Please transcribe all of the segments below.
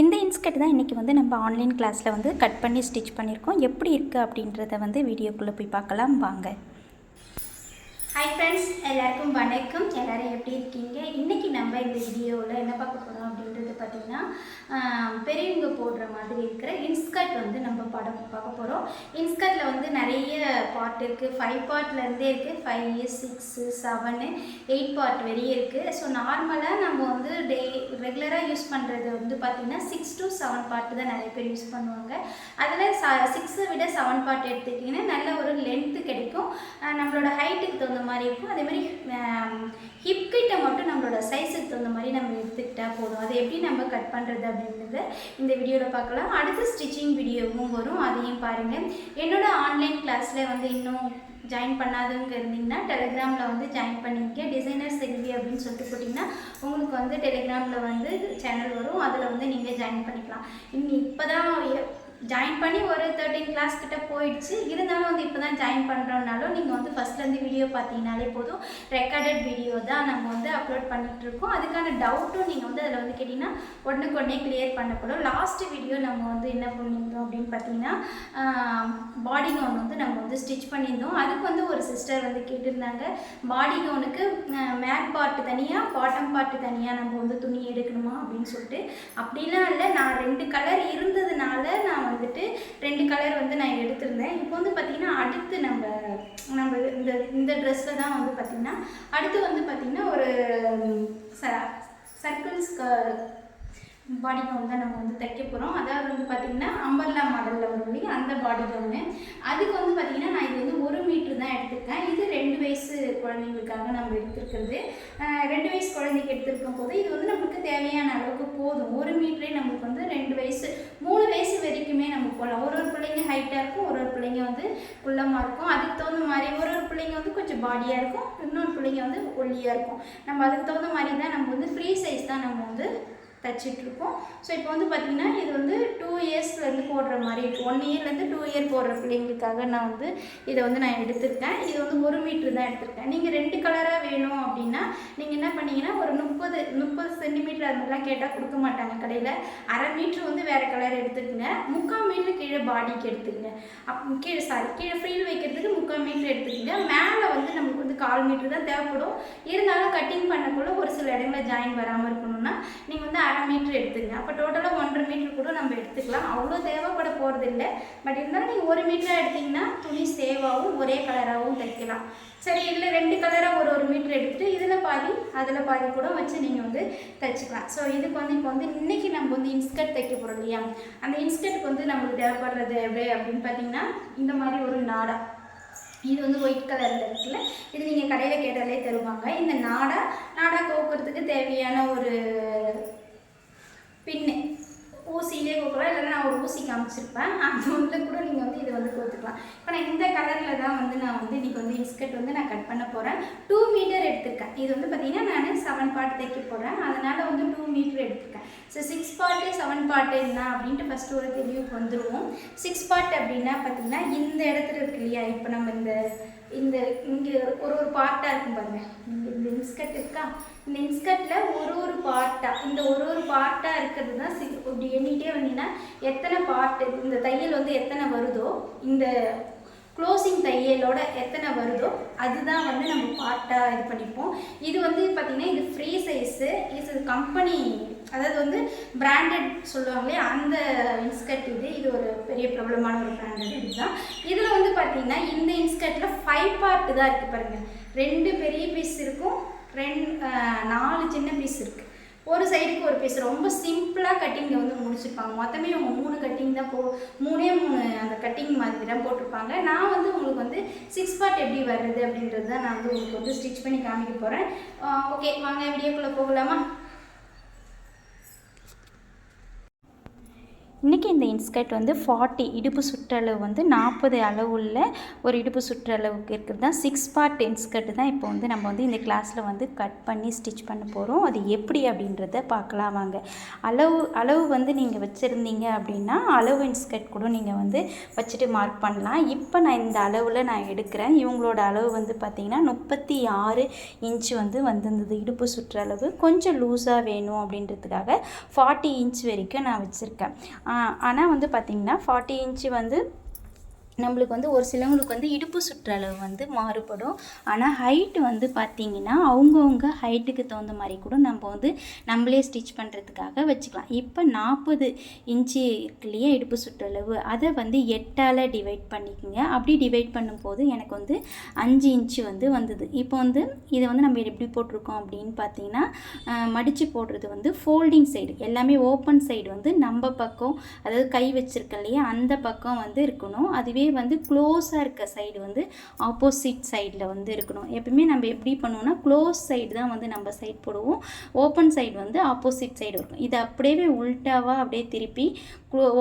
இந்த இன்ஸ்கட் தான் இன்றைக்கி வந்து நம்ம ஆன்லைன் கிளாஸில் வந்து கட் பண்ணி ஸ்டிச் பண்ணியிருக்கோம். எப்படி இருக்குது அப்படின்றத வந்து வீடியோக்குள்ளே போய் பார்க்கலாம். வாங்க. ஹாய் ஃப்ரெண்ட்ஸ் எல்லாருக்கும் வணக்கம். எல்லோரும் எப்படி இருக்கீங்க? இன்றைக்கி நம்ம இந்த வீடியோவில் என்ன பார்க்க போகிறோம் வந்து பார்த்திங்கன்னா பெரியவங்க போடுற மாதிரி இருக்கிற இன்ஸ்கர்ட் வந்து நம்ம படம் பார்க்க போகிறோம் இன்ஸ்கர்ட்டில் வந்து நிறைய பார்ட் இருக்குது ஃபைவ் பார்ட்லேருந்தே இருக்குது five six seven eight part வரையும் இருக்குது ஸோ நார்மலாக நம்ம வந்து டே ரெகுலராக யூஸ் பண்ணுறது வந்து பார்த்திங்கன்னா சிக்ஸ் டு செவன் பார்ட் தான் நிறைய பேர் யூஸ் பண்ணுவாங்க. அதில் ச சிக்ஸை விட செவன் பார்ட் எடுத்துக்கிட்டிங்கன்னா நல்ல ஒரு இருக்கும். நம்மளோட ஹைட்டுக்கு தகுந்த மாதிரி இருக்கும். அதே மாதிரி ஹிப் கிட்ட மட்டும் நம்மளோட சைஸுக்கு தகுந்த மாதிரி நம்ம எடுத்துக்கிட்டால் போதும். அதை எப்படி நம்ம கட் பண்ணுறது அப்படின்றத இந்த வீடியோவில் பார்க்கலாம். அடுத்த ஸ்டிச்சிங் வீடியோவும் வரும். அதையும் பாருங்கள் என்னோட ஆன்லைன் கிளாஸில் வந்து இன்னும் ஜாயின் பண்ணாதவங்க இருந்தீங்கன்னா டெலிகிராமில் வந்து ஜாயின் பண்ணிக்க டிசைனர் செல்வி அப்படின்னு சொல்லிட்டு போட்டிங்கன்னா உங்களுக்கு வந்து டெலிகிராமில் வந்து சேனல் வரும். அதில் வந்து நீங்கள் ஜாயின் பண்ணிக்கலாம். இன்னும் இப்போ தான் ஜாயின் பண்ணி ஒரு தேர்ட்டின் கிளாஸ் கிட்ட போயிடுச்சு. இருந்தாலும் வந்து இப்போ தான் ஜாயின் பண்ணுறோம்னாலும் நீங்கள் வந்து ஃபஸ்ட்லேருந்து வீடியோ பார்த்தீங்கனாலே போதும். ரெக்கார்டட் வீடியோ தான் நம்ம வந்து அப்லோட் பண்ணிட்டு இருக்கோம் அதுக்கான டவுட்டும் நீங்கள் வந்து அதில் வந்து கேட்டிங்கன்னா உடனுக்கு உடனே கிளியர் பண்ணப்படும் லாஸ்ட் வீடியோ நம்ம வந்து என்ன பண்ணியிருந்தோம் அப்படின்னு பார்த்தீங்கன்னா பாடி கவுன் வந்து நம்ம வந்து ஸ்டிச் பண்ணியிருந்தோம். அதுக்கு வந்து ஒரு சிஸ்டர் வந்து கேட்டிருந்தாங்க. பாடி கவுனுக்கு மேட் பார்ட்டு தனியாக பாட்டம் பார்ட்டு தனியாக நம்ம வந்து துணி எடுக்கணுமா அப்படின்னு சொல்லிட்டு. அப்படிலாம் இல்லை. நான் ரெண்டு கலர் இருந்ததுனால நான் வந்துட்டு ரெண்டு கலர் வந்து நான் எடுத்திருந்தேன். இப்போ வந்து பார்த்திங்கன்னா அடுத்து நம்ம நம்ம இந்த இந்த ட்ரெஸ்ஸில் தான் வந்து பார்த்திங்கன்னா அடுத்து வந்து பார்த்திங்கன்னா ஒரு ச சர்க்கிள்ஸ் பாடி கவுன் தான் நம்ம வந்து தைக்க போகிறோம் அதாவது வந்து பார்த்திங்கன்னா அம்பர்லா மாடலில் வரும் இல்லையா அந்த பாடி கவுனு அதுக்கு வந்து பார்த்திங்கன்னா நான் இது வந்து ஒரு மீட்ரு தான் எடுத்திருக்கேன். இது ரெண்டு வயசு குழந்தைங்களுக்காக நம்ம எடுத்துருக்கிறது. ரெண்டு வயசு குழந்தைக்கு எடுத்திருக்கும் போது இது வந்து நம்மளுக்கு தேவையான அளவுக்கு போதும். ஒரு மீட்டரே நம்மளுக்கு வந்து ரெண்டு வயசு மூணு வயசு வரைக்குமே நம்ம போகலாம் ஒரு ஒரு பிள்ளைங்க ஹைட்டாக இருக்கும் ஒரு ஒரு பிள்ளைங்க வந்து குள்ளமாக இருக்கும். அதுக்கு தகுந்த மாதிரி ஒரு ஒரு பிள்ளைங்க வந்து கொஞ்சம் பாடியாக இருக்கும் இன்னொரு பிள்ளைங்க வந்து ஒல்லியாக இருக்கும். நம்ம அதுக்கு தகுந்த மாதிரி தான் நம்ம வந்து ஃப்ரீ சைஸ் தான் நம்ம வந்து தைச்சிட்ருக்கோம். ஸோ இப்போ வந்து பார்த்திங்கன்னா இது வந்து டூ இயர்ஸ்லேருந்து போடுற மாதிரி இருக்குது ஒன் இயர்லேருந்து டூ இயர் போடுற பிள்ளைங்களுக்காக நான் வந்து இதை வந்து நான் எடுத்திருக்கேன். இது வந்து ஒரு மீட்ரு தான் எடுத்திருக்கேன். நீங்கள் ரெண்டு கலராக வேணும் அப்படின்னா நீங்கள் என்ன பண்ணீங்கன்னா ஒரு முப்பது முப்பது சென்டிமீட்டர் அது மாதிரிலாம் கேட்டால் கொடுக்க மாட்டாங்க கடையில். அரை மீட்ரு வந்து வேறு கலர் எடுத்துக்கங்க. முக்கால் மீட்ரு கீழே பாடிக்கு எடுத்துக்கங்க. அப் கீழே சாரி கீழே ஃப்ரீல் வைக்கிறதுக்கு முக்கால் மீட்ரு எடுத்துக்கங்க. மேலே வந்து நமக்கு வந்து கால் மீட்ரு தான் தேவைப்படும். இருந்தாலும் கட்டிங் பண்ணக்குள்ள ஒரு சில இடங்களில் ஜாயின் வராமல் இருக்கணும்னா நீங்கள் வந்து அரை மீட்ரு எடுத்துங்க அப்போ டோட்டலாக ஒன்றரை மீட்ரு கூட நம்ம எடுத்துக்கலாம். அவ்வளோ தேவைப்பட போகிறது இல்லை. பட் இருந்தாலும் நீங்கள் ஒரு மீட்டராக எடுத்தீங்கன்னா துணி சேவாகவும் ஒரே கலராகவும் தைக்கலாம். சரி இல்லை ரெண்டு கலராக ஒரு ஒரு மீட்ரு எடுத்துகிட்டு இதில் பாதி அதில் பாதி கூட வச்சு நீங்கள் வந்து தைச்சிக்கலாம். ஸோ இதுக்கு வந்து இப்போ வந்து இன்றைக்கி நம்ம வந்து இன்ஸ்கர்ட் தைக்க போகிறோம் இல்லையா? அந்த இன்ஸ்கர்ட்டுக்கு வந்து நம்மளுக்கு தேவைப்படுறது எப்படி அப்படின்னு பார்த்தீங்கன்னா இந்த மாதிரி ஒரு நாடா. இது வந்து ஒயிட் கலரில் இருக்குல்ல. இது நீங்கள் கடையில் கேட்டாலே தருவாங்க. இந்த நாடா நாடா கோக்குறதுக்கு தேவையான ஒரு பின்னு. ஊசியிலே கோக்கலாம் இல்லைன்னா நான் ஒரு ஊசி காமிச்சிருப்பேன். அந்த ஒன்றில் கூட நீங்கள் வந்து இதை வந்து கொடுத்துக்கலாம் இப்போ நான் இந்த கலரில் தான் வந்து நான் வந்து இன்றைக்கி வந்து இஸ்கட் வந்து நான் கட் பண்ண போகிறேன் டூ மீட்டர் எடுத்திருக்கேன். இது வந்து பார்த்திங்கன்னா நான் செவன் பார்ட் தைக்க போகிறேன் அதனால் வந்து டூ மீட்டர் எடுத்திருக்கேன். So six part seven part என்ன அப்படின்ட்டு ஃபஸ்ட்டு ஒரு தெளிவுக்கு வந்துடுவோம் சிக்ஸ் பார்ட் அப்படின்னா பார்த்திங்கன்னா இந்த இடத்துல இருக்கு இல்லையா? இப்போ நம்ம இந்த இந்த இங்கே ஒரு ஒரு பார்ட்டாக இருக்கும் பாருங்க. இந்த இன்ஸ்கட் இருக்கா? இந்த இன்ஸ்கட்டில் ஒரு ஒரு பார்ட்டாக இந்த ஒரு ஒரு பார்ட்டாக இருக்கிறது தான் சி இப்படி எண்ணிட்டே வந்தீங்கன்னா எத்தனை பார்ட்டு இந்த தையல் வந்து எத்தனை வருதோ இந்த க்ளோசிங் தையலோட எத்தனை வருதோ அதுதான் வந்து நம்ம பார்ட்டாக இது பண்ணிப்போம். இது வந்து பார்த்திங்கன்னா இது ஃப்ரீ சைஸு இது கம்பெனி அதாவது வந்து பிராண்டட் சொல்லுவாங்களே அந்த இன்ஸ்கர்ட் இது இது ஒரு பெரிய பிரபலமான ஒரு பிராண்டட் இதுதான். இதில் வந்து பார்த்தீங்கன்னா இந்த இன்ஸ்கர்ட்டில் ஃபைவ் பார்ட் தான் இருக்குது பாருங்கள் ரெண்டு பெரிய பீஸ் இருக்கும் ரெண்டு நாலு சின்ன பீஸ் இருக்குது ஒரு சைடுக்கு ஒரு பீஸ் ரொம்ப சிம்பிளாக கட்டிங்கை வந்து முடிச்சிருப்பாங்க. மொத்தமே அவங்க மூணு கட்டிங் தான் போ மூணே மூணு அந்த கட்டிங் மாதிரி தான் போட்டிருப்பாங்க. நான் வந்து உங்களுக்கு வந்து சிக்ஸ் பார்ட் எப்படி வருது அப்படின்றது தான் நான் வந்து உங்களுக்கு வந்து ஸ்டிச் பண்ணி காமிக்க போகிறேன் ஓகே வாங்க வீடியோக்குள்ளே போகலாமா? இன்றைக்கி இந்த இன்ஸ்கர்ட் வந்து ஃபார்ட்டி இடுப்பு சுற்றளவு வந்து நாற்பது அளவுள்ள ஒரு இடுப்பு சுற்றளவுக்கு இருக்கிறது தான் சிக்ஸ் பார்ட் இன்ஸ்கர்ட் தான் இப்போ வந்து நம்ம வந்து இந்த கிளாஸில் வந்து கட் பண்ணி ஸ்டிச் பண்ண போகிறோம் அது எப்படி அப்படின்றத பார்க்கலாம் வாங்க. அளவு அளவு வந்து நீங்கள் வச்சுருந்தீங்க அப்படின்னா அளவு இன்ஸ்கர்ட் கூட நீங்கள் வந்து வச்சுட்டு மார்க் பண்ணலாம். இப்போ நான் இந்த அளவில் நான் எடுக்கிறேன். இவங்களோட அளவு வந்து பார்த்திங்கன்னா முப்பத்தி ஆறு இன்ச்சு வந்து வந்திருந்தது. இடுப்பு சுற்றளவு கொஞ்சம் லூஸாக வேணும் அப்படின்றதுக்காக ஃபார்ட்டி இன்ச் வரைக்கும் நான் வச்சுருக்கேன். ஆனால் வந்து பார்த்திங்கன்னா ஃபார்ட்டி இன்ச்சு வந்து நம்மளுக்கு வந்து ஒரு சிலவங்களுக்கு வந்து இடுப்பு சுற்றளவு வந்து மாறுபடும். ஆனால் ஹைட்டு வந்து பார்த்திங்கன்னா அவங்கவுங்க ஹைட்டுக்கு தகுந்த மாதிரி கூட நம்ம வந்து நம்மளே ஸ்டிச் பண்ணுறதுக்காக வச்சுக்கலாம். இப்போ நாற்பது இன்ச்சு இருக்குல்லையே இடுப்பு சுற்றளவு அதை வந்து எட்டால் டிவைட் பண்ணிக்கோங்க. அப்படி டிவைட் பண்ணும்போது எனக்கு வந்து அஞ்சு இன்ச்சு வந்து வந்தது. இப்போ வந்து இதை வந்து நம்ம எப்படி போட்டிருக்கோம் அப்படின்னு பார்த்தீங்கன்னா மடித்து போடுறது வந்து ஃபோல்டிங் சைடு எல்லாமே ஓப்பன் சைடு வந்து நம்ம பக்கம் அதாவது கை வச்சுருக்க இல்லையா அந்த பக்கம் வந்து இருக்கணும். அதுவே அதுவே வந்து க்ளோஸாக இருக்க சைடு வந்து ஆப்போசிட் சைடில் வந்து இருக்கணும். எப்பயுமே நம்ம எப்படி பண்ணுவோம்னா க்ளோஸ் சைடு தான் வந்து நம்ம சைட் போடுவோம். ஓப்பன் சைடு வந்து ஆப்போசிட் சைடு இருக்கும் இது அப்படியே உல்ட்டாவாக அப்படியே திருப்பி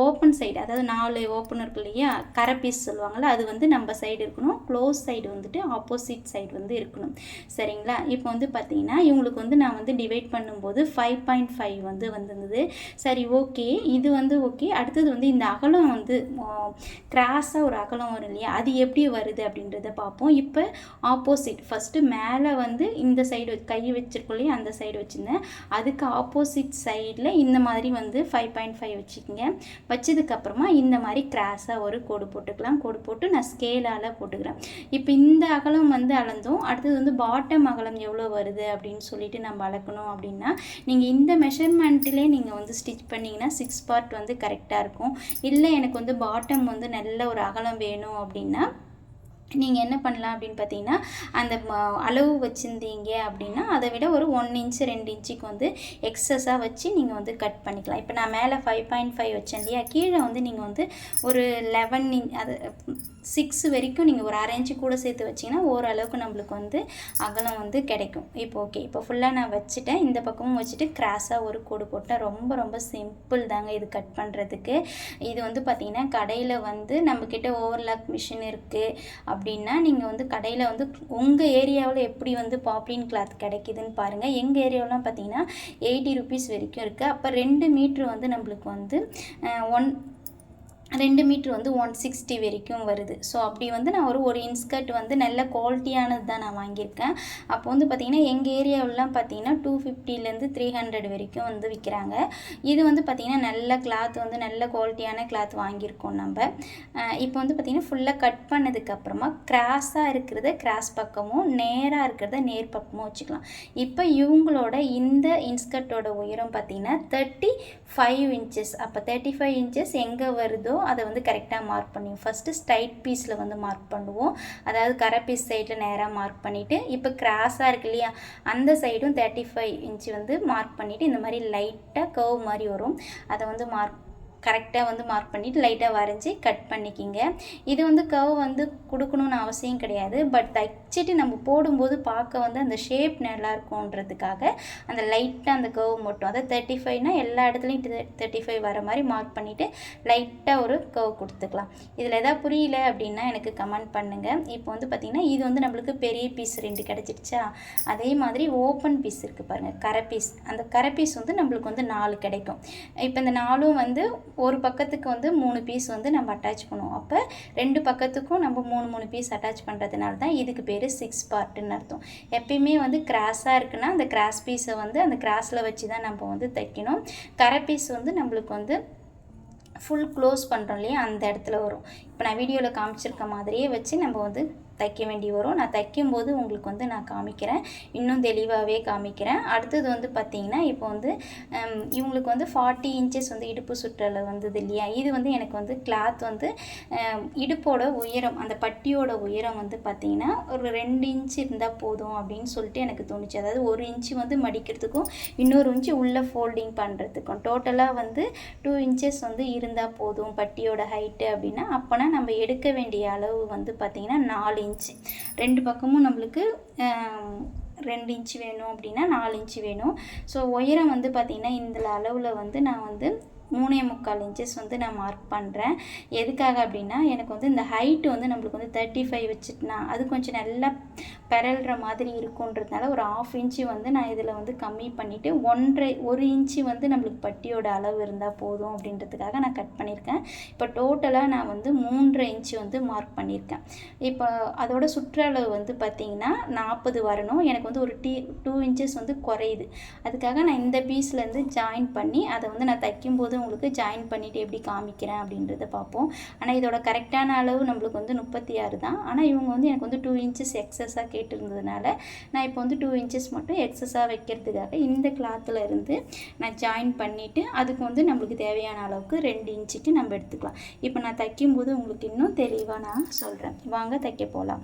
ஓப்பன் சைடு அதாவது நாலு ஓப்பன் இருக்கு இல்லையா? கரை பீஸ் சொல்லுவாங்கள்ல அது வந்து நம்ம சைடு இருக்கணும். க்ளோஸ் சைடு வந்துட்டு ஆப்போசிட் சைடு வந்து இருக்கணும். சரிங்களா? இப்போ வந்து பார்த்தீங்கன்னா இவங்களுக்கு வந்து நான் வந்து டிவைட் பண்ணும்போது ஃபைவ் பாயிண்ட் ஃபைவ் வந்து வந்திருந்தது. சரி ஓகே இது வந்து ஓகே அடுத்தது வந்து இந்த அகலம் வந்து கிராஸாக ஒரு அகலம் வரும் இல்லையா? அது எப்படி வருது அப்படின்றத பார்ப்போம். இப்போ ஆப்போசிட் ஃபஸ்ட்டு மேலே வந்து இந்த சைடு கை வச்சிருக்கோம் இல்லையா? அந்த சைடு வச்சுருந்தேன். அதுக்கு ஆப்போசிட் சைடில் இந்த மாதிரி வந்து ஃபைவ் பாயிண்ட் ஃபைவ் வச்சுக்கோங்க. வச்சதுக்கப்புறமா இந்த மாதிரி கிராஸாக ஒரு கோடு போட்டுக்கலாம். கோடு போட்டு நான் ஸ்கேலால் போட்டுக்கிறேன். இப்போ இந்த அகலம் வந்து அளந்தோம். அடுத்தது வந்து பாட்டம் அகலம் எவ்வளோ வருது அப்படின்னு சொல்லிட்டு நம்ம அளக்கணும் அப்படின்னா நீங்கள் இந்த மெஷர்மெண்ட்டிலே நீங்கள் வந்து ஸ்டிச் பண்ணிங்கன்னா சிக்ஸ் பார்ட் வந்து கரெக்டாக இருக்கும். இல்லை எனக்கு வந்து பாட்டம் வந்து நல்ல ஒரு அகலம் வேணும் அப்படின்னா நீங்கள் என்ன பண்ணலாம் அப்படின்னு பார்த்தீங்கன்னா அந்த அளவு வச்சுருந்தீங்க அப்படின்னா அதை விட ஒரு ஒன் இன்ச்சு ரெண்டு இன்ச்சுக்கு வந்து எக்ஸஸாக வச்சு நீங்கள் வந்து கட் பண்ணிக்கலாம். இப்போ நான் மேலே ஃபைவ் பாயிண்ட் ஃபைவ் வச்சேன் இல்லையா? கீழே வந்து நீங்கள் வந்து ஒரு லெவன் இன் அது சிக்ஸ் வரைக்கும் நீங்கள் ஒரு அரை இன்ச்சு கூட சேர்த்து வச்சிங்கன்னா ஓரளவுக்கு நம்மளுக்கு வந்து அகலம் வந்து கிடைக்கும். இப்போ ஓகே இப்போ ஃபுல்லாக நான் வச்சுட்டேன். இந்த பக்கமும் வச்சுட்டு கிராஸாக ஒரு கோடு போட்டேன் ரொம்ப ரொம்ப சிம்பிள் தாங்க இது கட் பண்ணுறதுக்கு இது வந்து பார்த்திங்கன்னா கடையில் வந்து நம்மக்கிட்ட ஓவர்லாக் மிஷின் இருக்குது அப்படின்னா நீங்கள் வந்து கடையில் வந்து உங்கள் ஏரியாவில் எப்படி வந்து பாப்ளின் கிளாத் கிடைக்குதுன்னு பாருங்கள் எங்கள் ஏரியாவெலாம் பார்த்தீங்கன்னா எயிட்டி ருபீஸ் வரைக்கும் இருக்குது அப்போ ரெண்டு மீட்ரு வந்து நம்மளுக்கு வந்து ஒன் ரெண்டு மீட்ரு வந்து ஒன் சிக்ஸ்டி வரைக்கும் வருது. ஸோ அப்படி வந்து நான் ஒரு ஒரு இன்ஸ்கர்ட் வந்து நல்ல குவாலிட்டியானது தான் நான் வாங்கியிருக்கேன். அப்போ வந்து பார்த்திங்கன்னா எங்கள் ஏரியாவிலாம் பார்த்திங்கன்னா டூ ஃபிஃப்டிலேருந்து த்ரீ ஹண்ட்ரட் வரைக்கும் வந்து விற்கிறாங்க இது வந்து பார்த்திங்கன்னா நல்ல கிளாத் வந்து நல்ல குவாலிட்டியான கிளாத் வாங்கியிருக்கோம் நம்ம. இப்போ வந்து பார்த்திங்கன்னா ஃபுல்லாக கட் பண்ணதுக்கப்புறமா கிராஸாக இருக்கிறத கிராஸ் பக்கமும் நேராக இருக்கிறத நேர் பக்கமும் வச்சுக்கலாம். இப்போ இவங்களோட இந்த இன்ஸ்கர்ட்டோட உயரம் பார்த்திங்கன்னா தேர்ட்டி ஃபைவ் இன்ச்சஸ் அப்போ தேர்ட்டி ஃபைவ் இன்ச்சஸ் எங்கே வருதோ அதை வந்து கரெக்டாக மார்க் பண்ணி ஃபஸ்ட்டு ஸ்ட்ரைட் பீஸில் வந்து மார்க் பண்ணுவோம். அதாவது கரை பீஸ் சைடில் நேராக மார்க் பண்ணிவிட்டு இப்போ கிராஸாக இருக்கு இல்லையா அந்த சைடும் தேர்ட்டி ஃபைவ் இன்ச்சு வந்து மார்க் பண்ணிவிட்டு இந்த மாதிரி லைட்டாக கர்வ் மாதிரி வரும். அதை வந்து மார்க் கரெக்டாக வந்து மார்க் பண்ணிவிட்டு லைட்டாக வரைஞ்சி கட் பண்ணிக்கிங்க. இது வந்து கவ் வந்து கொடுக்கணுன்னு அவசியம் கிடையாது. பட் தைச்சிட்டு நம்ம போடும்போது பார்க்க வந்து அந்த ஷேப் நல்லாயிருக்குன்றதுக்காக அந்த லைட்டாக அந்த கவ் மட்டும் அதாவது தேர்ட்டி ஃபைவ்னால் எல்லா இடத்துலையும் தேர்ட்டி ஃபைவ் வர மாதிரி மார்க் பண்ணிவிட்டு லைட்டாக ஒரு கவ் கொடுத்துக்கலாம். இதில் எதாவது புரியல அப்படின்னா எனக்கு கமெண்ட் பண்ணுங்கள் இப்போ வந்து பார்த்திங்கன்னா இது வந்து நம்மளுக்கு பெரிய பீஸ் ரெண்டு கிடச்சிடுச்சா? அதே மாதிரி ஓப்பன் பீஸ் இருக்குது பாருங்கள் கரை பீஸ் அந்த கரை பீஸ் வந்து நம்மளுக்கு வந்து நாலு கிடைக்கும். இப்போ இந்த நாலும் வந்து ஒரு பக்கத்துக்கு வந்து மூணு பீஸ் வந்து நம்ம அட்டாச் பண்ணுவோம். அப்போ ரெண்டு பக்கத்துக்கும் நம்ம மூணு மூணு பீஸ் அட்டாச் பண்ணுறதுனால தான் இதுக்கு பேர் சிக்ஸ் பார்ட்டுன்னு அர்த்தம். எப்பயுமே வந்து கிராஸாக இருக்குன்னா அந்த கிராஸ் பீஸை வந்து அந்த கிராஸில் வச்சு தான் நம்ம வந்து தைக்கணும். கரை பீஸ் வந்து நம்மளுக்கு வந்து ஃபுல் க்ளோஸ் பண்ணுறோம் இல்லையா? அந்த இடத்துல வரும். இப்போ நான் வீடியோவில் காமிச்சிருக்க மாதிரியே வச்சு நம்ம வந்து தைக்க வேண்டி வரும். நான் தைக்கும்போது உங்களுக்கு வந்து நான் காமிக்கிறேன். இன்னும் தெளிவாகவே காமிக்கிறேன். அடுத்தது வந்து பார்த்திங்கன்னா இப்போ வந்து இவங்களுக்கு வந்து ஃபார்ட்டி இன்ச்சஸ் வந்து இடுப்பு சுற்றலை வந்தது இல்லையா? இது வந்து எனக்கு வந்து கிளாத் வந்து இடுப்போட உயரம் அந்த பட்டியோட உயரம் வந்து பார்த்திங்கன்னா ஒரு ரெண்டு இன்ச்சு இருந்தால் போதும் அப்படின்னு சொல்லிட்டு எனக்கு தோணுச்சு. அதாவது ஒரு இன்ச்சு வந்து மடிக்கிறதுக்கும் இன்னொரு இன்ச்சு உள்ளே ஃபோல்டிங் பண்ணுறதுக்கும் டோட்டலாக வந்து டூ இன்ச்சஸ் வந்து இருந்தால் போதும் பட்டியோட ஹைட்டு அப்படின்னா அப்போனா நம்ம எடுக்க வேண்டிய அளவு வந்து பார்த்திங்கன்னா நாலு இன்ச்சு ரெண்டு பக்கமும் நம்மளுக்கு ரெண்டு இன்ச்சு வேணும் அப்படின்னா நாலு இன்ச்சு வேணும். ஸோ உயரம் வந்து பார்த்திங்கன்னா இந்த அளவில் வந்து நான் வந்து மூணே முக்கால் இன்ச்சஸ் வந்து நான் மார்க் பண்ணுறேன் எதுக்காக அப்படின்னா எனக்கு வந்து இந்த ஹைட்டு வந்து நம்மளுக்கு வந்து தேர்ட்டி ஃபைவ் வச்சுட்டுனா அது கொஞ்சம் நல்லா பெரல்ற மாதிரி இருக்குன்றதுனால ஒரு ஆஃப் இன்ச்சு வந்து நான் இதில் வந்து கம்மி பண்ணிவிட்டு ஒன்றரை ஒரு இன்ச்சு வந்து நம்மளுக்கு பட்டியோட அளவு இருந்தால் போதும் அப்படின்றதுக்காக நான் கட் பண்ணியிருக்கேன். இப்போ டோட்டலாக நான் வந்து மூன்றரை இன்ச்சு வந்து மார்க் பண்ணியிருக்கேன். இப்போ அதோட சுற்றளவு வந்து பார்த்திங்கன்னா நாற்பது வரணும். எனக்கு வந்து ஒரு டீ டூ இன்ச்சஸ் வந்து குறையுது. அதுக்காக நான் இந்த பீஸ்லேருந்து ஜாயின் பண்ணி அதை வந்து நான் தைக்கும்போது உங்களுக்கு ஜாயின் பண்ணிவிட்டு எப்படி காமிக்கிறேன் அப்படின்றத பார்ப்போம். ஆனால் இதோட கரெக்டான அளவு நம்மளுக்கு வந்து முப்பத்தி ஆறு தான். ஆனால் இவங்க வந்து எனக்கு வந்து டூ இன்ச்சஸ் எக்ஸஸாக கேட்டிருந்ததுனால நான் இப்போ வந்து டூ இன்ச்சஸ் மட்டும் எக்ஸஸாக வைக்கிறதுக்காக இந்த கிளாத்தில் இருந்து நான் ஜாயின் பண்ணிவிட்டு அதுக்கு வந்து நம்மளுக்கு தேவையான அளவுக்கு ரெண்டு இன்ச்சுக்கு நம்ம எடுத்துக்கலாம். இப்போ நான் தைக்கும்போது உங்களுக்கு இன்னும் தெளிவாக நான் சொல்கிறேன் வாங்க தைக்க போகலாம்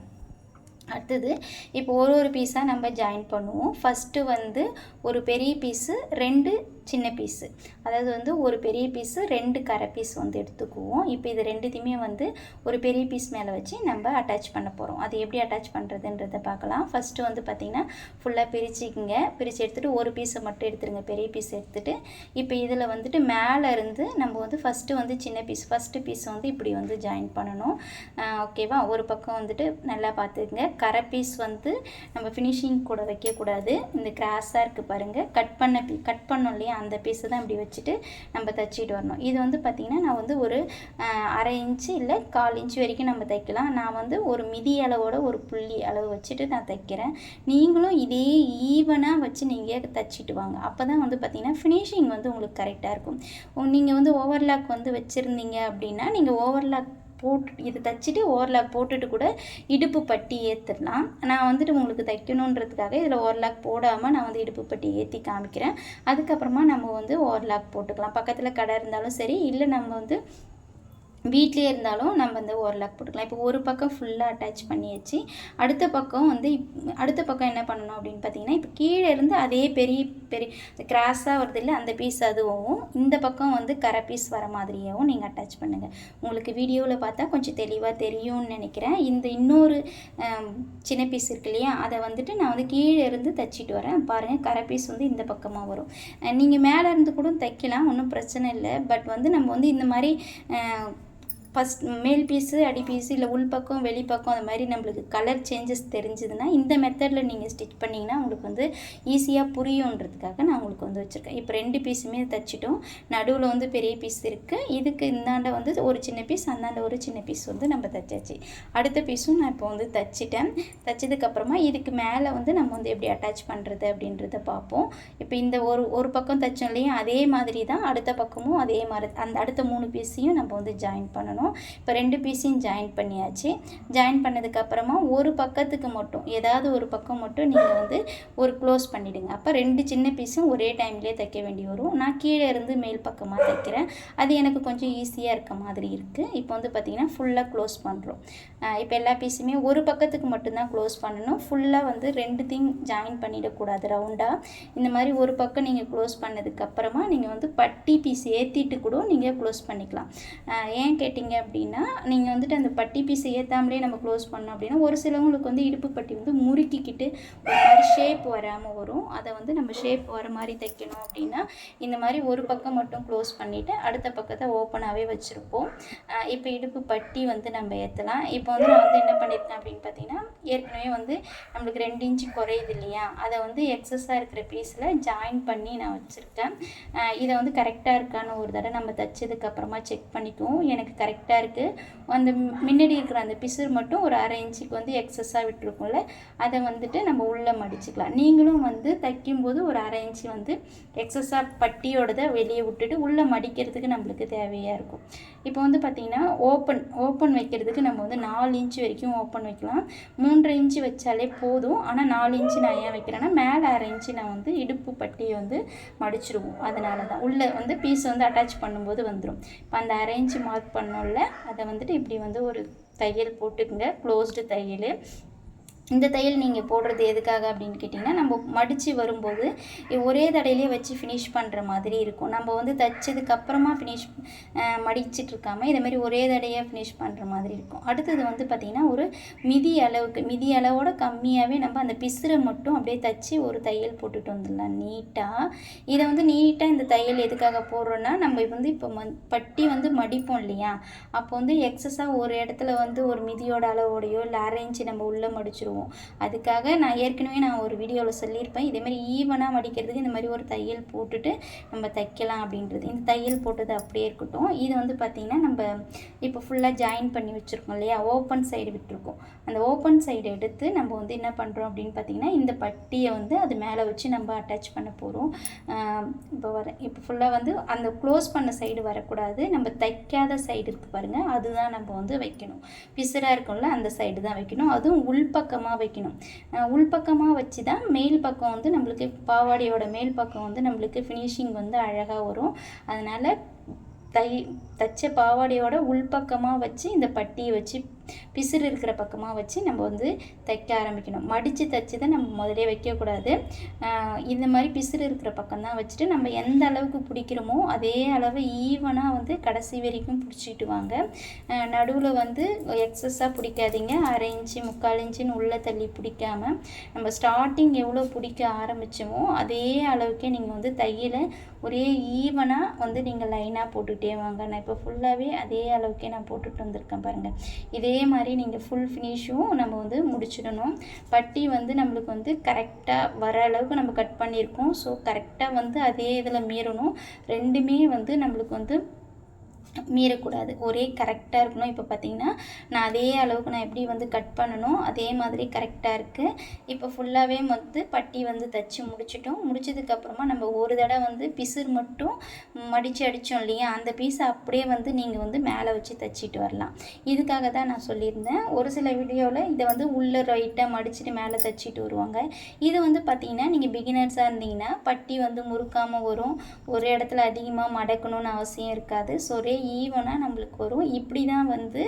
அடுத்தது இப்போ ஒரு ஒரு பீஸாக நம்ம ஜாயின் பண்ணுவோம். ஃபஸ்ட்டு வந்து ஒரு பெரிய பீஸு ரெண்டு சின்ன பீஸு அதாவது வந்து ஒரு பெரிய பீஸு ரெண்டு கரை பீஸ் வந்து எடுத்துக்குவோம். இப்போ இது ரெண்டுத்தையுமே வந்து ஒரு பெரிய பீஸ் மேலே வச்சு நம்ம அட்டாச் பண்ண போகிறோம் அது எப்படி அட்டாச் பண்ணுறதுன்றதை பார்க்கலாம். ஃபஸ்ட்டு வந்து பார்த்திங்கன்னா ஃபுல்லாக பிரிச்சுக்கிங்க. பிரித்து எடுத்துகிட்டு ஒரு பீஸை மட்டும் எடுத்துருங்க. பெரிய பீஸ் எடுத்துகிட்டு இப்போ இதில் வந்துட்டு மேலே இருந்து நம்ம வந்து ஃபஸ்ட்டு வந்து சின்ன பீஸ் ஃபஸ்ட்டு பீஸ் வந்து இப்படி வந்து ஜாயின் பண்ணணும். ஓகேவா ஒரு பக்கம் வந்துட்டு நல்லா பார்த்துக்குங்க. கரை பீஸ் வந்து நம்ம ஃபினிஷிங் கூட வைக்கக்கூடாது. இந்த கிராஸாக இருக்குது பாருங்கள் கட் பண்ண பீ கட் பண்ணோம் இல்லையா? அந்த பீஸை தான் இப்படி வச்சுட்டு நம்ம தைச்சிட்டு வரணும். இது வந்து பார்த்திங்கன்னா நான் வந்து ஒரு அரை இன்ச்சு இல்லை கால் இன்ச்சு வரைக்கும் நம்ம தைக்கலாம். நான் வந்து ஒரு மிதி அளவோட ஒரு புள்ளி அளவு வச்சுட்டு நான் தைக்கிறேன். நீங்களும் இதே ஈவனாக வச்சு நீங்கள் தைச்சிட்டு வாங்க. அப்போ தான் வந்து பார்த்திங்கன்னா ஃபினிஷிங் வந்து உங்களுக்கு கரெக்டாக இருக்கும். நீங்கள் வந்து ஓவர்லாக் வந்து வச்சுருந்தீங்க அப்படின்னா நீங்கள் ஓவர்லாக் போட்டு இதை தைச்சிட்டு ஓவர்லாக் போட்டுட்டு கூட இடுப்பு பட்டி ஏற்றுடலாம் நான் வந்துட்டு உங்களுக்கு தைக்கணுன்றதுக்காக இதில் ஓவர்லாக் போடாமல் நான் வந்து இடுப்பு பட்டி ஏற்றி காமிக்கிறேன். அதுக்கப்புறமா நம்ம வந்து ஓவர்லாக் போட்டுக்கலாம். பக்கத்தில் கடை இருந்தாலும் சரி இல்லை நம்ம வந்து வீட்லேயே இருந்தாலும் நம்ம வந்து ஓரலாக் போட்டுக்கலாம். இப்போ ஒரு பக்கம் ஃபுல்லாக அட்டாச் பண்ணியாச்சு. அடுத்த பக்கம் வந்து அடுத்த பக்கம் என்ன பண்ணணும் அப்படின்னு பார்த்தீங்கன்னா இப்போ கீழே இருந்து அதே பெரிய பெரிய கிராஸாக வருது இல்லை அந்த பீஸ் அதுவும் இந்த பக்கம் வந்து கரை பீஸ் வர மாதிரியாகவும் நீங்கள் அட்டாச் பண்ணுங்கள் உங்களுக்கு வீடியோவில் பார்த்தா கொஞ்சம் தெளிவாக தெரியும்னு நினைக்கிறேன். இந்த இன்னொரு சின்ன பீஸ் இருக்கு இல்லையா அதை வந்துட்டு நான் வந்து கீழே இருந்து தைச்சிட்டு வரேன். பாருங்கள் கரை பீஸ் வந்து இந்த பக்கமாக வரும். நீங்கள் மேலே இருந்து கூட தைக்கலாம் ஒன்றும் பிரச்சனை இல்லை. பட் வந்து நம்ம வந்து இந்த மாதிரி ஃபஸ்ட் மேல் பீஸு அடி பீஸு இல்லை உள்பக்கம் வெளிப்பக்கம் அந்த மாதிரி நம்மளுக்கு கலர் சேஞ்சஸ் தெரிஞ்சதுன்னா இந்த மெத்தடில் நீங்கள் ஸ்டிச் பண்ணிங்கன்னா உங்களுக்கு வந்து ஈஸியாக புரியுன்றதுக்காக நான் உங்களுக்கு வந்து வச்சுருக்கேன். இப்போ ரெண்டு பீஸுமே தைச்சிட்டோம். நடுவில் வந்து பெரிய பீஸ் இருக்குது இதுக்கு இந்தாண்ட வந்து ஒரு சின்ன பீஸ் அந்தாண்ட ஒரு சின்ன பீஸ் வந்து நம்ம தைச்சாச்சு. அடுத்த பீஸும் நான் இப்போ வந்து தைச்சிட்டேன். தைச்சதுக்கப்புறமா இதுக்கு மேலே வந்து நம்ம வந்து எப்படி அட்டாச் பண்ணுறது அப்படின்றத பார்ப்போம். இப்போ இந்த ஒரு ஒரு பக்கம் தைச்சோம் இல்லையா அதே மாதிரி தான் அடுத்த பக்கமும் அதே மாதிரி அந்த அடுத்த மூணு பீஸையும் நம்ம வந்து ஜாயின் பண்ணணும். பண்ணணும். இப்போ ரெண்டு பீஸையும் ஜாயின் பண்ணியாச்சு. ஜாயின் பண்ணதுக்கப்புறமா ஒரு பக்கத்துக்கு மட்டும் ஏதாவது ஒரு பக்கம் மட்டும் நீங்கள் வந்து ஒரு க்ளோஸ் பண்ணிவிடுங்க அப்போ ரெண்டு சின்ன பீஸும் ஒரே டைம்லேயே தைக்க வேண்டி வரும். நான் கீழே இருந்து மேல் பக்கமாக தைக்கிறேன். அது எனக்கு கொஞ்சம் ஈஸியாக இருக்க மாதிரி இருக்குது இப்போ வந்து பார்த்திங்கன்னா ஃபுல்லாக க்ளோஸ் பண்ணுறோம் இப்போ எல்லா பீஸுமே ஒரு பக்கத்துக்கு மட்டும்தான் க்ளோஸ் பண்ணணும். ஃபுல்லாக வந்து ரெண்டுத்தையும் ஜாயின் பண்ணிடக்கூடாது ரவுண்டாக இந்த மாதிரி ஒரு பக்கம் நீங்கள் க்ளோஸ் பண்ணதுக்கப்புறமா நீங்கள் வந்து பட்டி பீஸ் ஏற்றிட்டு கூட நீங்கள் க்ளோஸ் பண்ணிக்கலாம். ஏன் கேட்டிங்க பார்த்தீங்க அப்படின்னா நீங்கள் வந்துட்டு அந்த பட்டி பீஸ் ஏற்றாமலே நம்ம க்ளோஸ் பண்ணோம் அப்படின்னா ஒரு சிலவங்களுக்கு வந்து இடுப்பு பட்டி வந்து முறுக்கிக்கிட்டு ஒரு மாதிரி ஷேப் வராமல் வரும். அதை வந்து நம்ம ஷேப் வர மாதிரி தைக்கணும் அப்படின்னா இந்த மாதிரி ஒரு பக்கம் மட்டும் க்ளோஸ் பண்ணிவிட்டு அடுத்த பக்கத்தை ஓப்பனாகவே வச்சுருப்போம். இப்போ இடுப்பு பட்டி வந்து நம்ம ஏற்றலாம் இப்போ வந்து நான் வந்து என்ன பண்ணியிருக்கேன் அப்படின்னு பார்த்தீங்கன்னா ஏற்கனவே வந்து நம்மளுக்கு ரெண்டு இன்ச்சு குறையுது இல்லையா? அதை வந்து எக்ஸஸாக இருக்கிற பீஸில் ஜாயின் பண்ணி நான் வச்சுருக்கேன். இதை வந்து கரெக்டாக இருக்கான்னு ஒரு தடவை நம்ம தைச்சதுக்கப்புறமா செக் பண்ணிக்குவோம். எனக்கு கரெக்ட் கரெக்டாக இருக்குது அந்த முன்னாடி இருக்கிற அந்த பிசுறு மட்டும் ஒரு அரை இன்ச்சுக்கு வந்து எக்ஸஸாக விட்டுருக்கோம்ல. அதை வந்துட்டு நம்ம உள்ளே மடிச்சுக்கலாம். நீங்களும் வந்து தைக்கும்போது ஒரு அரை இன்ச்சு வந்து எக்ஸஸாக பட்டியோடதை வெளியே விட்டுட்டு உள்ளே மடிக்கிறதுக்கு நம்மளுக்கு தேவையாக இருக்கும். இப்போ வந்து பார்த்திங்கன்னா ஓப்பன் ஓப்பன் வைக்கிறதுக்கு நம்ம வந்து நாலு இன்ச்சு வரைக்கும் ஓப்பன் வைக்கலாம். மூன்றரை இன்ச்சு வச்சாலே போதும். ஆனால் நாலு இன்ச்சு நான் ஏன் வைக்கிறேன்னா மேலே அரை இன்ச்சு நான் வந்து இடுப்பு பட்டியை வந்து மடிச்சிடுவோம் அதனால தான் உள்ளே வந்து பீஸ் வந்து அட்டாச் பண்ணும்போது வந்துடும் இப்போ அந்த அரை இன்ச்சு மார்க் பண்ணோம்ல அதை வந்துட்டு இப்படி வந்து ஒரு தையல் போட்டுக்குங்க. க்ளோஸ்டு தையல். இந்த தையல் நீங்கள் போடுறது எதுக்காக அப்படின்னு கேட்டிங்கன்னா நம்ம மடித்து வரும்போது ஒரே தடையிலே வச்சு ஃபினிஷ் பண்ணுற மாதிரி இருக்கும். நம்ம வந்து தைச்சதுக்கப்புறமா ஃபினிஷ் மடிச்சிட்டு இருக்காமல் இதேமாரி மாதிரி ஒரே தடையாக ஃபினிஷ் பண்ணுற மாதிரி இருக்கும். அடுத்தது வந்து பார்த்திங்கன்னா ஒரு மிதி அளவுக்கு மிதி அளவோட கம்மியாகவே நம்ம அந்த பிசுரை மட்டும் அப்படியே தைச்சி ஒரு தையல் போட்டுட்டு வந்துடலாம். நீட்டாக இதை வந்து நீட்டாக இந்த தையல் எதுக்காக போடுறோன்னா நம்ம வந்து இப்போ பட்டி வந்து மடிப்போம் இல்லையா? அப்போ வந்து எக்ஸஸாக ஒரு இடத்துல வந்து ஒரு மிதியோட அளவோடையோ இல்லை அரைஞ்சி நம்ம உள்ளே மடிச்சிருவோம் அதுக்காக நான் ஏற்கனவே நான் ஒரு வீடியோவில் சொல்லியிருப்பேன். இதேமாதிரி ஈவனாக மடிக்கிறதுக்கு இந்த மாதிரி ஒரு தையல் போட்டுட்டு நம்ம தைக்கலாம் அப்படின்றது. இந்த தையல் போட்டது அப்படியே இருக்கட்டும். இது வந்து பார்த்திங்கன்னா நம்ம இப்போ ஃபுல்லாக ஜாயின் பண்ணி வச்சுருக்கோம் இல்லையா? ஓப்பன் சைடு விட்டுருக்கோம். அந்த ஓப்பன் சைடு எடுத்து நம்ம வந்து என்ன பண்ணுறோம் அப்படின்னு பார்த்திங்கன்னா இந்த பட்டியை வந்து அது மேலே வச்சு நம்ம அட்டாச் பண்ண போகிறோம் இப்போ வர இப்போ ஃபுல்லாக வந்து அந்த க்ளோஸ் பண்ண சைடு வரக்கூடாது. நம்ம தைக்காத சைடு இருக்குது பாருங்கள் அதுதான் நம்ம வந்து வைக்கணும். பிசுறாக இருக்கும்ல அந்த சைடு தான் வைக்கணும். அதுவும் உள்பக்கமாக வைக்கணும். உள்பக்கமாக வச்சு தான் மேல் பக்கம் வந்து நம்மளுக்கு பாவாடையோட மேல் பக்கம் வந்து நம்மளுக்கு ஃபினிஷிங் வந்து அழகாக வரும். அதனால் தை தச்ச பாவாடையோட உள்பக்கமாக வச்சு இந்த பட்டியை வச்சு பிசுறு இருக்கிற பக்கமாக வச்சு நம்ம வந்து தைக்க ஆரம்பிக்கணும். மடித்து தைச்சதை நம்ம முதலே வைக்கக்கூடாது. இந்த மாதிரி பிசுறு இருக்கிற பக்கம் தான் வச்சுட்டு நம்ம எந்த அளவுக்கு பிடிக்கிறோமோ அதே அளவு ஈவனாக வந்து கடைசி வரைக்கும் பிடிச்சிட்டு வாங்க. நடுவில் வந்து எக்ஸஸாக பிடிக்காதீங்க. அரை இன்ச்சு முக்கால் இன்ச்சுன்னு உள்ளே தள்ளி பிடிக்காமல் நம்ம ஸ்டார்டிங் எவ்வளோ பிடிக்க ஆரம்பித்தோமோ அதே அளவுக்கே நீங்கள் வந்து தையலை ஒரே ஈவனாக வந்து நீங்கள் லைனாக போட்டுகிட்டே வாங்க. நான் இப்போ ஃபுல்லாகவே அதே அளவுக்கே நான் போட்டுட்டு வந்திருக்கேன் பாருங்கள் இதே மாதிரி நீங்கள் ஃபுல் ஃபினிஷும் நம்ம வந்து முடிச்சிடணும். பட்டி வந்து நம்மளுக்கு வந்து கரெக்டாக வர அளவுக்கு நம்ம கட் பண்ணியிருக்கோம். ஸோ கரெக்டாக வந்து அதே இதில் மீறணும். ரெண்டுமே வந்து நம்மளுக்கு வந்து மீறக்கூடாது. ஒரே கரெக்டாக இருக்கணும். இப்போ பார்த்தீங்கன்னா நான் அதே அளவுக்கு நான் எப்படி வந்து கட் பண்ணணும் அதே மாதிரி கரெக்டாக இருக்குது இப்போ ஃபுல்லாகவே வந்து பட்டி வந்து தச்சு முடிச்சிட்டோம். முடிச்சதுக்கப்புறமா நம்ம ஒரு தடவை வந்து பிசுர் மட்டும் மடித்து அடித்தோம் இல்லையா? அந்த பீஸை அப்படியே வந்து நீங்கள் வந்து மேலே வச்சு தைச்சிட்டு வரலாம். இதுக்காக தான் நான் சொல்லியிருந்தேன். ஒரு சில வீடியோவில் இதை வந்து உள்ளே ரைட்டாக மடிச்சுட்டு மேலே தச்சிட்டு வருவாங்க. இது வந்து பார்த்தீங்கன்னா நீங்கள் பிகினர்ஸாக இருந்தீங்கன்னா பட்டி வந்து முறுக்காமல் வரும். ஒரு இடத்துல அதிகமாக மடக்கணும்னு அவசியம் இருக்காது. ஸோ ஒரே ஈவனாக நம்மளுக்கு வரும். இப்படி தான் வந்து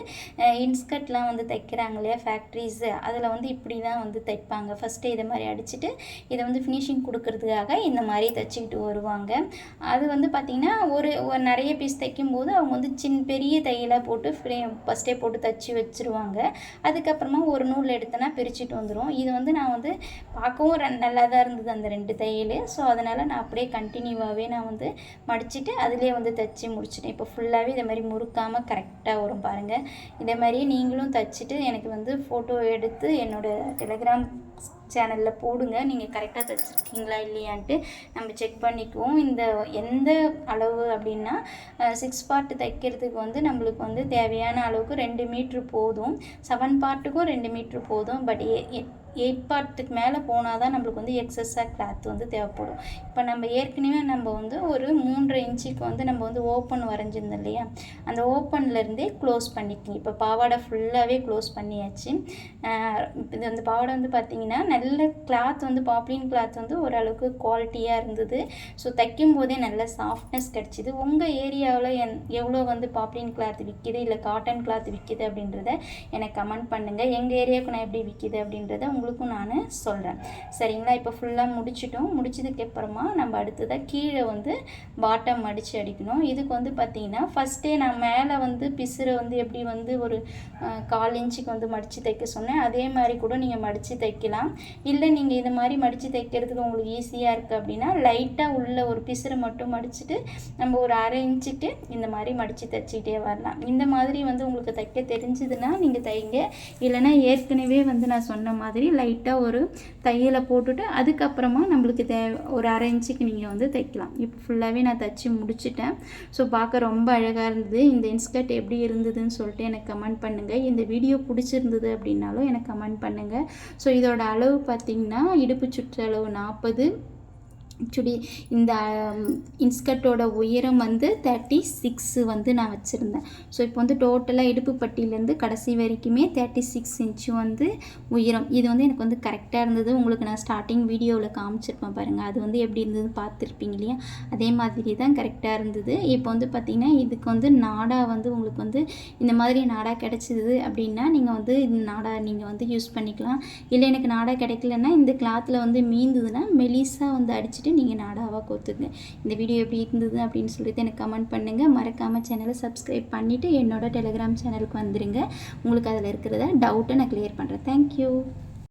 இன்ஸ்கர்ட்லாம் வந்து தைக்கிறாங்க இல்லையா ஃபேக்ட்ரிஸு அதில் வந்து இப்படி தான் வந்து தைப்பாங்க. ஃபஸ்ட்டு இதை மாதிரி அடிச்சுட்டு இதை வந்து ஃபினிஷிங் கொடுக்கறதுக்காக இந்த மாதிரி தைச்சிக்கிட்டு வருவாங்க. அது வந்து பார்த்திங்கன்னா ஒரு ஒரு நிறைய பீஸ் தைக்கும்போது அவங்க வந்து சின்ன பெரிய தையலாக போட்டு ஃப்ரேம் ஃபஸ்ட்டே போட்டு தச்சு வச்சுருவாங்க. அதுக்கப்புறமா ஒரு நூல் எடுத்தனா பிரிச்சுட்டு வந்துடும் இது வந்து நான் வந்து பார்க்கவும் ரெ- நல்லா தான் இருந்தது அந்த ரெண்டு தையல். ஸோ அதனால் நான் அப்படியே கண்டினியூவாகவே நான் வந்து மடிச்சுட்டு அதிலே வந்து தைச்சி முடிச்சிட்டேன். இப்போ ஃபுல்லாக ஃபுல்லாகவே இதை மாதிரி முறுக்காமல் கரெக்டாக வரும் பாருங்கள் இதே மாதிரியே நீங்களும் தைச்சிட்டு எனக்கு வந்து ஃபோட்டோ எடுத்து என்னோடய டெலிகிராம் சேனலில் போடுங்க. நீங்கள் கரெக்டாக தைச்சிருக்கீங்களா இல்லையான்ட்டு நம்ம செக் பண்ணிக்குவோம். இந்த எந்த அளவு அப்படின்னா சிக்ஸ் பார்ட் தைக்கிறதுக்கு வந்து நம்மளுக்கு வந்து தேவையான அளவுக்கு ரெண்டு மீட்ரு போதும். செவன் பார்ட்டுக்கும் ரெண்டு மீட்ரு போதும். பட் எயிட் பார்ட்டுக்கு மேலே போனால் தான் நம்மளுக்கு வந்து எக்ஸஸாக கிளாத் வந்து தேவைப்படும். இப்போ நம்ம ஏற்கனவே நம்ம வந்து ஒரு மூன்றரை இன்ச்சுக்கு வந்து நம்ம வந்து ஓப்பன் வரைஞ்சிருந்தோம் இல்லையா? அந்த ஓப்பன்லேருந்தே க்ளோஸ் பண்ணிக்கோங்க. இப்போ பாவாடை ஃபுல்லாகவே க்ளோஸ் பண்ணியாச்சு. இது வந்து பாவாடை வந்து பார்த்திங்கன்னா நல்ல கிளாத் வந்து பாப்ளின் கிளாத் வந்து ஓரளவுக்கு குவாலிட்டியாக இருந்தது. ஸோ தைக்கும் போதே நல்ல சாஃப்ட்னஸ் கிடச்சிது. உங்கள் ஏரியாவில் என் எவ்வளோ வந்து பாப்ளின் கிளாத் விற்கிது இல்லை காட்டன் கிளாத் விற்கிது அப்படின்றத எனக்கு கமெண்ட் பண்ணுங்கள் எங்கள் ஏரியாவுக்கு நான் எப்படி விற்கிது அப்படின்றத உங்களுக்கும் நான் சொல்கிறேன் சரிங்களா? இப்போ ஃபுல்லாக முடிச்சிட்டோம். முடிச்சதுக்கு அப்புறமா நம்ம அடுத்ததாக கீழே வந்து பாட்டம் மடித்து அடிக்கணும். இதுக்கு வந்து பார்த்தீங்கன்னா ஃபஸ்ட்டே நான் மேலே வந்து பிசுரை வந்து எப்படி வந்து ஒரு கால் இன்ச்சுக்கு வந்து மடித்து தைக்க சொன்னேன். அதே மாதிரி கூட நீங்கள் மடித்து தைக்கலாம். இல்லை நீங்கள் இது மாதிரி மடித்து தைக்கிறதுக்கு உங்களுக்கு ஈஸியாக இருக்குது அப்படின்னா லைட்டாக உள்ள ஒரு பிசுரை மட்டும் மடிச்சுட்டு நம்ம ஒரு அரை இன்ச்சுக்கு இந்த மாதிரி மடித்து தைச்சிக்கிட்டே வரலாம். இந்த மாதிரி வந்து உங்களுக்கு தைக்க தெரிஞ்சதுன்னா நீங்கள் தைங்க. இல்லைன்னா ஏற்கனவே வந்து நான் சொன்ன மாதிரி லைட்டாக ஒரு தையலை போட்டுட்டு அதுக்கப்புறமா நம்மளுக்கு தேவை ஒரு அரை இன்ச்சுக்கு நீங்கள் வந்து தைக்கலாம். இப்போ ஃபுல்லாகவே நான் தைச்சி முடிச்சிட்டேன். ஸோ பார்க்க ரொம்ப அழகாக இருந்தது. இந்த இன்ஸ்கர்ட் எப்படி இருந்ததுன்னு சொல்லிட்டு எனக்கு கமெண்ட் பண்ணுங்கள் இந்த வீடியோ பிடிச்சிருந்தது அப்படின்னாலும் எனக்கு கமெண்ட் பண்ணுங்கள் ஸோ இதோட அளவு பார்த்திங்கன்னா இடுப்பு சுற்றளவு நாற்பது சுடி இந்த இன்ஸ்கர்ட்டோட உயரம் வந்து தேர்ட்டி சிக்ஸு வந்து நான் வச்சுருந்தேன். ஸோ இப்போ வந்து டோட்டலாக இடுப்பு பட்டியிலேருந்து கடைசி வரைக்குமே தேர்ட்டி சிக்ஸ் இன்ச்சு வந்து உயரம். இது வந்து எனக்கு வந்து கரெக்டாக இருந்தது. உங்களுக்கு நான் ஸ்டார்டிங் வீடியோவில் காமிச்சிருப்பேன் பாருங்கள் அது வந்து எப்படி இருந்தது பார்த்துருப்பீங்க இல்லையா? அதே மாதிரி தான் கரெக்டாக இருந்தது. இப்போ வந்து பார்த்திங்கன்னா இதுக்கு வந்து நாடா வந்து உங்களுக்கு வந்து இந்த மாதிரி நாடா கிடச்சிது அப்படின்னா நீங்கள் வந்து இந்த நாடா நீங்கள் வந்து யூஸ் பண்ணிக்கலாம். இல்லை எனக்கு நாடா கிடைக்கலன்னா இந்த கிளாத்தில் வந்து மீந்ததுன்னா மெலிசாக வந்து அடிச்சுட்டு நீங்கள் நாடாவாக கோத்துங்க. இந்த வீடியோ எப்படி இருந்தது அப்படின்னு சொல்லிட்டு எனக்கு கமெண்ட் பண்ணுங்கள் மறக்காமல் சேனலை சப்ஸ்கிரைப் பண்ணிவிட்டு என்னோட டெலிகிராம் சேனலுக்கு வந்துடுங்க உங்களுக்கு அதில் இருக்கிறத டவுட்டை நான் கிளியர் பண்ணுறேன் தேங்க்யூ